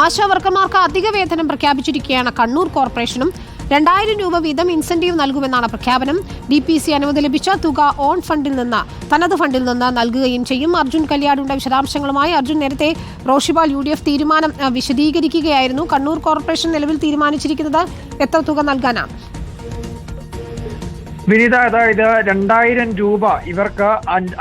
ആശാ വർക്കർമാർക്ക് അധിക വേതനം പ്രഖ്യാപിച്ചിരിക്കുകയാണ് കണ്ണൂർ കോർപ്പറേഷനും. രണ്ടായിരം രൂപ വീതം ഇൻസെന്റീവ് നൽകുമെന്നാണ് പ്രഖ്യാപനം. ഡി പി സി അനുമതി ലഭിച്ച തുക ഓൺ ഫണ്ടിൽ നിന്ന് തനത് ഫണ്ടിൽ നിന്ന് നൽകുകയും ചെയ്യും. അർജുൻ കല്യാടുണ്ട് വിശദാംശങ്ങളുമായി അർജുൻ നേരത്തെ റോഷിപാൽ യു ഡി എഫ് തീരുമാനം വിശദീകരിക്കുകയായിരുന്നു. കണ്ണൂർ കോർപ്പറേഷൻ നിലവിൽ തീരുമാനിച്ചിരിക്കുന്നത് എത്ര തുക നൽകാനാണ്? വിനീത അതായത് രണ്ടായിരം രൂപ ഇവർക്ക്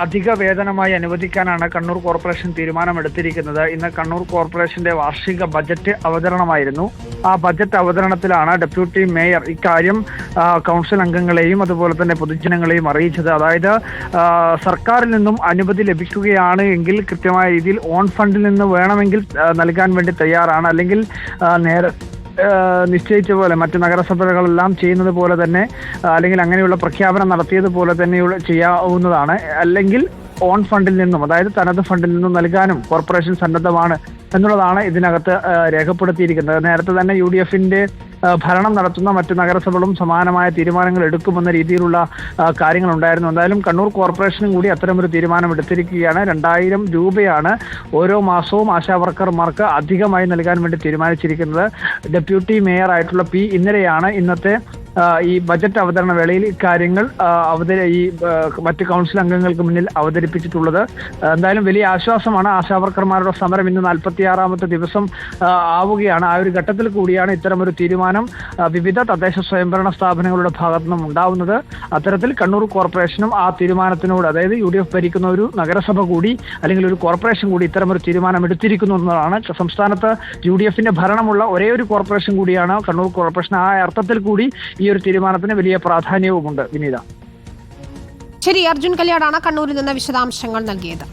അധിക വേതനമായി അനുവദിക്കാനാണ് കണ്ണൂർ കോർപ്പറേഷൻ തീരുമാനമെടുത്തിരിക്കുന്നത്. ഇന്ന് കണ്ണൂർ കോർപ്പറേഷന്റെ വാർഷിക ബജറ്റ് അവതരണമായിരുന്നു. ആ ബജറ്റ് അവതരണത്തിലാണ് ഡെപ്യൂട്ടി മേയർ ഇക്കാര്യം കൗൺസിൽ അംഗങ്ങളെയും അതുപോലെ തന്നെ പൊതുജനങ്ങളെയും അറിയിച്ചത്. അതായത് സർക്കാരിൽ നിന്നും അനുമതി ലഭിക്കുകയാണ് എങ്കിൽ കൃത്യമായ രീതിയിൽ ഓൺ ഫണ്ടിൽ നിന്ന് വേണമെങ്കിൽ നൽകാൻ വേണ്ടി തയ്യാറാണ്. അല്ലെങ്കിൽ നേരെ നിശ്ചയിച്ച പോലെ മറ്റ് നഗരസഭകളെല്ലാം ചെയ്യുന്നത് പോലെ തന്നെ അല്ലെങ്കിൽ അങ്ങനെയുള്ള പ്രഖ്യാപനം നടത്തിയതുപോലെ തന്നെയുള്ള ചെയ്യാവുന്നതാണ്. അല്ലെങ്കിൽ ഓൺ ഫണ്ടിൽ നിന്നും അതായത് തനത് ഫണ്ടിൽ നിന്നും നൽകാനും കോർപ്പറേഷൻ സന്നദ്ധമാണ് എന്നുള്ളതാണ് ഇതിനകത്ത് രേഖപ്പെടുത്തിയിരിക്കുന്നത്. നേരത്തെ തന്നെ യു ഡി എഫിന്റെ ഭരണം നടത്തുന്ന മറ്റ് നഗരസഭകളും സമാനമായ തീരുമാനങ്ങൾ എടുക്കുമെന്ന രീതിയിലുള്ള കാര്യങ്ങൾ ഉണ്ടായിരുന്നു എന്തായാലും കണ്ണൂർ കോർപ്പറേഷനും കൂടി അത്തരമൊരു തീരുമാനം എടുത്തിരിക്കുകയാണ്. രണ്ടായിരം രൂപയാണ് ഓരോ മാസവും ആശാ വർക്കർമാർക്ക് അധികമായി നൽകാൻ വേണ്ടി തീരുമാനിച്ചിരിക്കുന്നത്. ഡെപ്യൂട്ടി മേയർ ആയിട്ടുള്ള പി ഇന്നലെയാണ്. ഇന്നത്തെ ഈ ബജറ്റ് അവതരണ വേളയിൽ ഇക്കാര്യങ്ങൾ അവതരി ഈ മറ്റ് കൗൺസിൽ അംഗങ്ങൾക്ക് മുന്നിൽ അവതരിപ്പിച്ചിട്ടുള്ളത്. എന്തായാലും വലിയ ആശ്വാസമാണ് ആശാവർക്കർമാരുടെ സമരം ഇന്ന് നാൽപ്പത്തിയാറാമത്തെ ദിവസം ആവുകയാണ്. ആ ഒരു ഘട്ടത്തിൽ കൂടിയാണ് ഇത്തരമൊരു തീരുമാനം വിവിധ തദ്ദേശ സ്വയംഭരണ സ്ഥാപനങ്ങളുടെ ഭാഗത്തു നിന്നും ഉണ്ടാവുന്നത്. അത്തരത്തിൽ കണ്ണൂർ കോർപ്പറേഷനും ആ തീരുമാനത്തിനോട് അതായത് യു ഡി എഫ് ഭരിക്കുന്ന ഒരു നഗരസഭ കൂടി അല്ലെങ്കിൽ ഒരു കോർപ്പറേഷൻ കൂടി ഇത്തരമൊരു തീരുമാനം എടുത്തിരിക്കുന്നു എന്നതാണ്. സംസ്ഥാനത്ത് യു ഡി എഫിന്റെ ഭരണമുള്ള ഒരേ ഒരു കോർപ്പറേഷൻ കൂടിയാണ് കണ്ണൂർ കോർപ്പറേഷൻ. ആ അർത്ഥത്തിൽ കൂടി ഈ ഒരു തീരുമാനത്തിന് വലിയ പ്രാധാന്യവുമുണ്ട് വിനീത. ശരി അർജുൻ കല്യാടാണ് കണ്ണൂരിൽ നിന്ന് വിശദാംശങ്ങൾ നൽകിയത്.